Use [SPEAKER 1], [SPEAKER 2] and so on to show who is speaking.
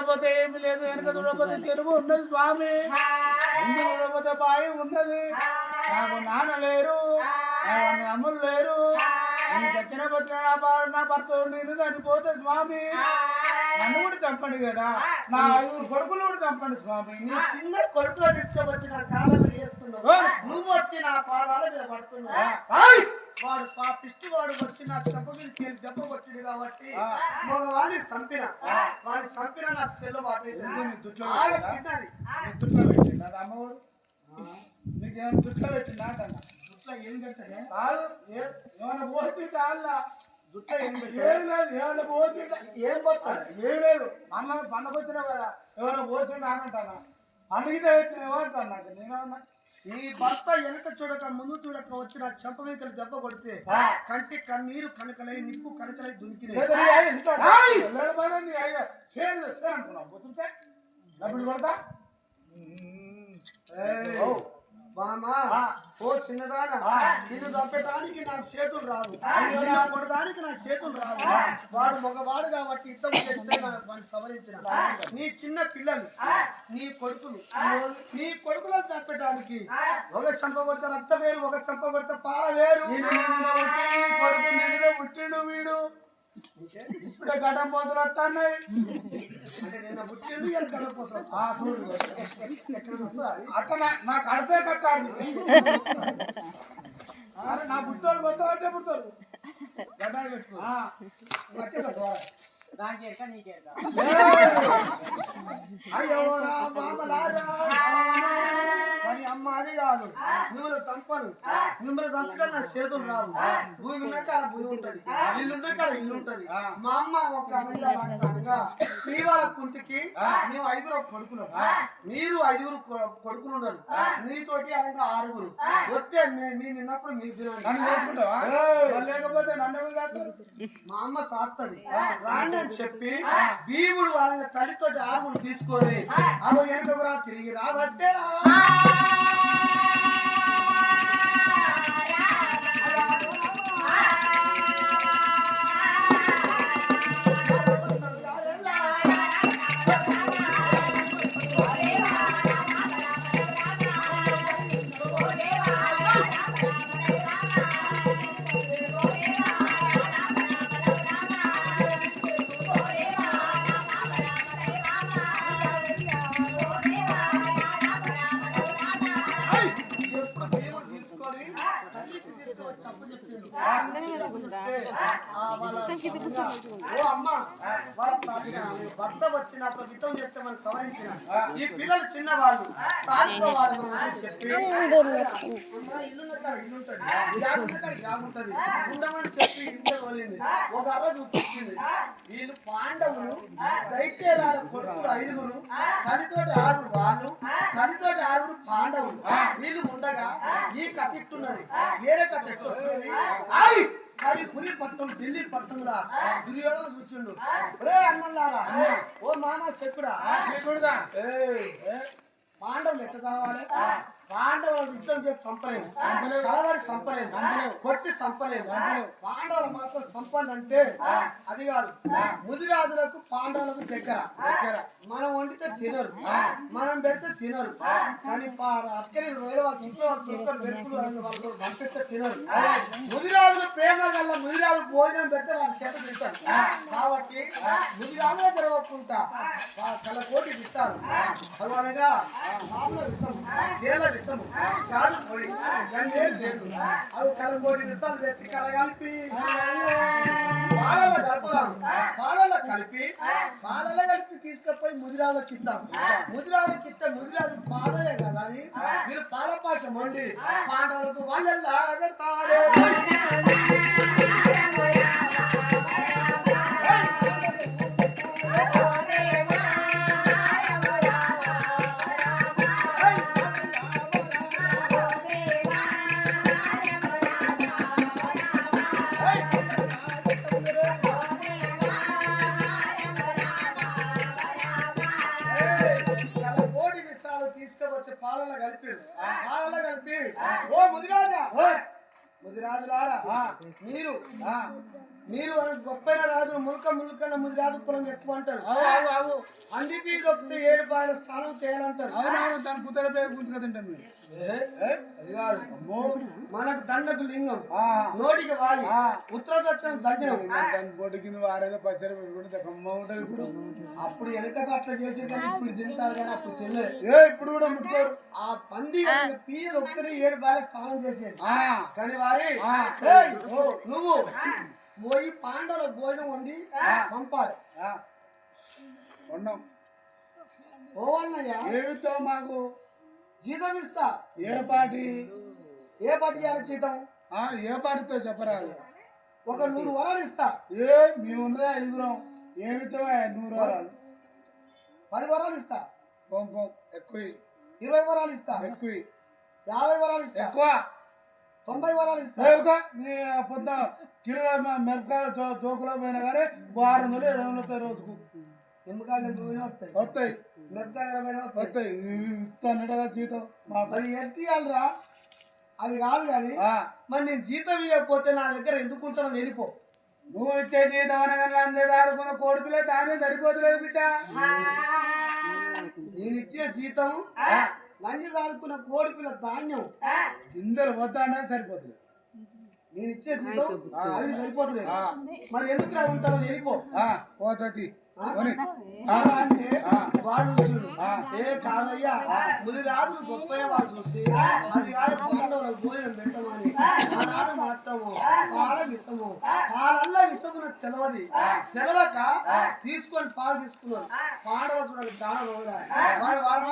[SPEAKER 1] చూడకపోతే ఏమి లేదు. వెనక చూడకపోతే చెరువు ఉన్నది స్వామి. ముందు చూడకపోతే బావి ఉన్నది. నాకు నాన్న లేరు. అమ్ములు లేరు. వచ్చిన నా భర్త నేను చనిపోతే స్వామి. నన్ను కూడా చంపండి కదా. నా ఐదుగురు కొడుకులు కూడా చంపండి స్వామి.
[SPEAKER 2] నీ చిన్న కొడుకులో తీసుకొచ్చి నా కాళ్ళ చేస్తున్నావు. నువ్వు వచ్చి నా పాదాల మీద పడుతున్నావు.
[SPEAKER 1] ఆయ్!
[SPEAKER 2] వాడు పాపిస్తూ వాడు వచ్చి నా దెబ్బ మీద తేలి దెబ్బ కొట్టింది కాబట్టి. మగవాడిని చంపిన వాడిని చంపిన నాకు సెల్లు
[SPEAKER 1] దుట్లో
[SPEAKER 2] ఆడ? చిన్నది.
[SPEAKER 1] దుట్లో పెట్టిండు అది అమ్మవాడు నీకేం దుట్లో పెట్టిందా అంటన్నా
[SPEAKER 2] దుట్లో ఏం
[SPEAKER 1] కాదు ఏమైనా పోతుంటా అల్లా
[SPEAKER 2] ఏం
[SPEAKER 1] లేదు ఏమైనా పోతుంటా
[SPEAKER 2] ఏం
[SPEAKER 1] ఏం లేదు. అన్న పండకొచ్చినావు కదా. ఎవరైనా పోతుంటా అని అంటానా అందుకే ఏమంటాను నాకు నేనేమన్నా
[SPEAKER 2] నీ భర్త వెనక చూడక ముందు చూడక వచ్చి నా చెంప మీద దెబ్బ కొడితే. కంటి కన్నీరు కనకలై నిప్పు కనకలై దునికినాయి
[SPEAKER 1] లేదా నీ అయ్య ఇంట్లో- లేకపోతే నీ అయ్య చేను చేను అనుకున్నావు? పోతుంటే డబ్బులు కొడతా.
[SPEAKER 2] బామా. ఓ చిన్నదానా. నిన్ను చంపేటానికి నాకు చేతులు రావు. నిన్ను కొడడానికి నా చేతులు రావు. వాడు మగవాడు కాబట్టి యుద్ధం చేస్తే వాడిని సవరించిన. నీ చిన్న పిల్లలు నీ కొడుకులు నీ కొడుకులను చంపేటానికి ఒక చంప కొడితే రక్త వేరు ఒక చంప కొడితే పాల వేరు.
[SPEAKER 1] పుట్టిండు వీడు. ఇప్పుడే గడ్డం పోతులు వస్తున్నాయి అట్లా నా- కడిపే కట్టాడు. నా పుట్టోళ్ళు మొత్తం అంటే పుడతారు.
[SPEAKER 2] గట్టిగా పట్టుకో. అయ్యో రా బామలారా మరి అమ్మ అది కాదు. నువ్వుల సంపను మిమ్మల్ని చంపితే నా చేతులు రావు. భూమి ఉన్న కాడ భూమి ఉంటది. ఇల్లు ఉన్న కాడ ఇల్లు ఉంటది. మా అమ్మ ఒక అనగా శ్రీవాళ్ళ కుంటికి మేము ఐదుగురు కొడుకులు. మీరు ఐదుగురు కొడుకులు ఉన్నారు నీతోటి అనగా ఆరుగురు. వస్తే మీరు నిన్నప్పుడు మీరు
[SPEAKER 1] లేకపోతే నన్ను
[SPEAKER 2] మా అమ్మ సాత్తది. రాండి అని చెప్పి భీముడు వాళ్ళ తల్లితో ఆరుగురు తీసుకొని అదో వెనుకకు రా తిరిగి రాబట్టే రా. భర్త వచ్చి నాతో యుద్ధం చేస్తే మనం సవరించిన ఈ పిల్లలు చిన్న వాళ్ళు సాధితో వాళ్ళు చెప్పి అమ్మ, ఇల్లు ఉంటది జాగున్న ఉండమని చెప్పి తోలింది. ఒక అర్ర చూపించింది. వీళ్ళు పాండవులు దైత్యరాల కొడుకులు ఐదుగురు కలితోటి ఆరుగురు వాళ్ళు కలితోటి ఆరుగురు పాండవులు. వీళ్ళు ఉండగా ఈ కథ ఇట్టున్నది. వేరే కథ ఎట్టు వస్తున్నది! అది పురి పట్టం ఢిల్లీ పట్టంలా దుర్యోధన కూర్చుండు రే అన్నలారా ఓ మామ
[SPEAKER 1] చూడుగా
[SPEAKER 2] ఏయ్! పాండవులు ఎట్లా కావాలి? పాండవులు యుద్ధం చేసి చంపలేము. కలవాడి చంపలేము. కొట్టి చంపలేము. పాండవులు మాత్రం చంపాలంటే అది కాదు. ముదిరాజులకు పాండవులకు దగ్గర. దగ్గర. మనం వండితే తినరు. మనం పెడితే తినరు. కానీ అక్కడి రోజుల వాళ్ళ చుట్టూ వాళ్ళు చుక్కలు వెరుకులు వాళ్ళని వాళ్ళు పంపిస్తే తినరు. ముదిరాజులు ప్రేమ గల్ల ముదిరాజులు భోజనం పెడితే వాళ్ళ చేత తింటారు. కాబట్టి ముదిరాజులు జరగకుండా కలకోటి ఇస్తారు. భగవానగా మామూలు విషం కాదు పొడి తెచ్చి కలగలిపి పాలలో కలపదాం పాలలో కలిపి పాలలో కలిపి తీసుకుపోయి ముదిరాజులకు ఇద్దాం ముదిరాజులకు ఇస్తే ముదిరాజు పాలయే కదా అని మీరు పాల వండి పాండవులకు వాళ్ళెల్లా పెడతారే. కలిపి మీరు మీరు వాళ్ళ గొప్పైన రాజులు ముల్క ముల్కన్న ముది రాజు కులం ఎక్కువ అంటారు. అందుకే దొక్కితే ఏడు పాయల స్నానం చేయాలంటారు.
[SPEAKER 1] అవునవును దాని కుదర పేరు గుంజుక తింటాం మేము
[SPEAKER 2] ఏ? అది కాదు. మనకు దండకు లింగం.
[SPEAKER 1] ఆ.
[SPEAKER 2] నోటికి వాలి. ఉత్తర దక్షిణం జంజనం.
[SPEAKER 1] దాని బొడ్డు కింద వారేదో పచ్చడి పెట్టుకుంటే కమ్మ ఉంటుంది ఇప్పుడు.
[SPEAKER 2] అప్పుడు వెనకట అట్లా చేసే కానీ ఇప్పుడు తింటారు కానీ అప్పుడు తినలేదు.
[SPEAKER 1] ఏ ఇప్పుడు కూడా ముట్టుకోరు.
[SPEAKER 2] ఆ పంది పీలు ఒక్కరి ఏడు పాయల స్నానం చేసేది.
[SPEAKER 1] ఆ,
[SPEAKER 2] కానీ వారి నువ్వు. పోయి పాండవుల భోజనం వండి పంపాలి.
[SPEAKER 1] ఉన్నాం
[SPEAKER 2] పోవాలన్నయ్యా?
[SPEAKER 1] ఏమితో మాకు
[SPEAKER 2] జీతం ఇస్తా.
[SPEAKER 1] ఏ పాటి?
[SPEAKER 2] ఏ పట్టి చేయాలి జీతం?
[SPEAKER 1] ఏ పాటితో చెప్పరాదు.
[SPEAKER 2] ఒక నూరు వరాలు ఇస్తా.
[SPEAKER 1] ఏ మేము ఉన్నదే ఐదుగురం ఏమితో నూరు వరాలు?
[SPEAKER 2] పది వరాలు ఇస్తా.
[SPEAKER 1] ఎక్కువ.
[SPEAKER 2] ఇరవై వరాలు ఇస్తా.
[SPEAKER 1] ఎక్కువ.
[SPEAKER 2] యాభై వరాలు ఇస్తా.
[SPEAKER 1] ఎక్కువ.
[SPEAKER 2] తొంభై వరాలు ఇస్తా.
[SPEAKER 1] పొద్దు కిలో మిరపకాయలు చో చోకులో పోయినా కానీ ఆరు వందలు ఏడు వందలు వస్తాయి రోజుకు.
[SPEAKER 2] వస్తాయి.
[SPEAKER 1] వస్తాయి.
[SPEAKER 2] వస్తాయి.
[SPEAKER 1] ఇస్తానట్టుగా జీతం? మాకు.
[SPEAKER 2] మరి ఎంత ఇవ్వాలిరా అది కాదు కానీ మరి నేను జీతం ఇవ్వకపోతే నా దగ్గర ఎందుకు ఉంటాను వెళ్ళిపో.
[SPEAKER 1] నువ్వు ఇచ్చే జీతం అనగానే అందేది ఆడుకున్న కోడి పిల్ల దానే సరిపోతులేదు బిడ్డ.
[SPEAKER 2] నేను ఇచ్చిన జీతం లంచి దాడుకున్న కోడి పిల్ల ధాన్యం
[SPEAKER 1] గిందెలు వద్దానే సరిపోతుంది
[SPEAKER 2] నేను ఇచ్చే జీతం అవి
[SPEAKER 1] ఆ,
[SPEAKER 2] మరి ఎందుకు రా ఉంటారో వెళ్ళిపో.
[SPEAKER 1] ఆ
[SPEAKER 2] అంటే. వాడు చూసుడు
[SPEAKER 1] ఆ.
[SPEAKER 2] ఏ కాదయ్యా. ముది రాజులు గొప్పైన వాడు చూసి. అది కాదు పాండవులకు భోజనం పెట్టమని. ఆనాడు మాత్రము. పాల విషము పాలల్ల విషము నాకు తెలవది. తెలవక తీసుకొని పాలు తీసుకున్నాడు పాండవ చూడక చాలా రోజులు వారు వారు